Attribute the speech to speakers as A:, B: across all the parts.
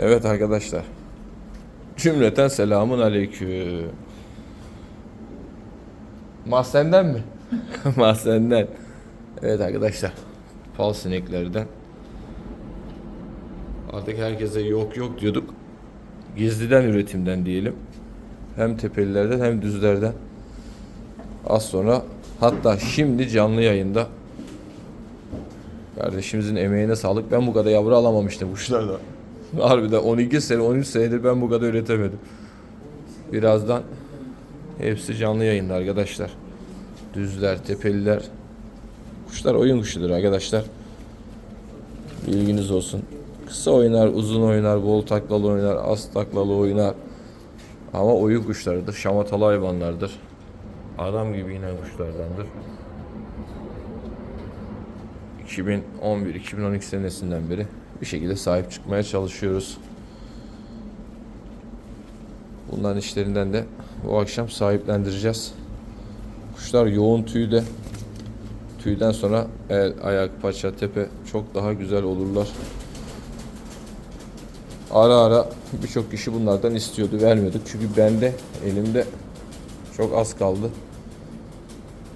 A: Evet arkadaşlar. Cümleten selamun aleyküm. Mahzenden mi? Mahzenden. Evet arkadaşlar. Fal sineklerden. Artık herkese yok yok diyorduk. Gizliden üretimden diyelim. Hem tepelilerden hem düzlerden. Az sonra hatta şimdi canlı yayında Kardeşimizin emeğine sağlık. Ben bu kadar yavru alamamıştım kuşlarla. Harbiden 12 sene, 13 senedir ben bu kadar üretemedim. Birazdan hepsi canlı yayında arkadaşlar. Düzler, tepeliler. Kuşlar oyun kuşudur arkadaşlar. Bilginiz olsun. Kısa oynar, uzun oynar, bol taklalı oynar, az taklalı oynar. Ama oyun kuşlarıdır. Şamatalı hayvanlardır. Adam gibi inen kuşlardandır. 2011-2012 senesinden beri bir şekilde sahip çıkmaya çalışıyoruz. Bunların işlerinden de bu akşam sahiplendireceğiz. Kuşlar yoğun tüyde. Tüyden sonra el, ayak, paça, tepe çok daha güzel olurlar. Ara ara birçok kişi bunlardan istiyordu. Vermiyorduk. Çünkü bende elimde çok az kaldı.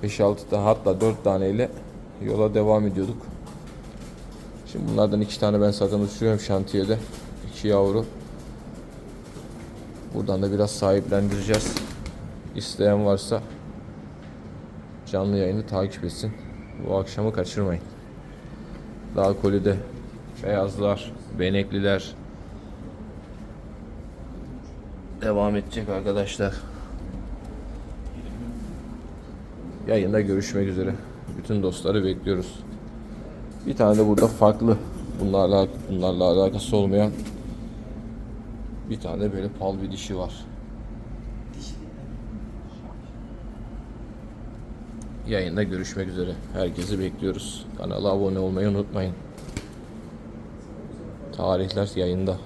A: 5-6 tane hatta 4 taneyle yola devam ediyorduk. Şimdi bunlardan iki tane ben zaten uçuruyorum şantiyede. İki yavru. Buradan da biraz sahiplendireceğiz. İsteyen varsa canlı yayını takip etsin. Bu akşamı kaçırmayın. Daha kolide beyazlar, benekliler devam edecek arkadaşlar. Yayında görüşmek üzere. Bütün dostları bekliyoruz. Bir tane de burada farklı bunlarla bunlarla alakası olmayan bir tane böyle pal bir dişi var. Yayında görüşmek üzere. Herkesi bekliyoruz. Kanala abone olmayı unutmayın. Tarihler yayında.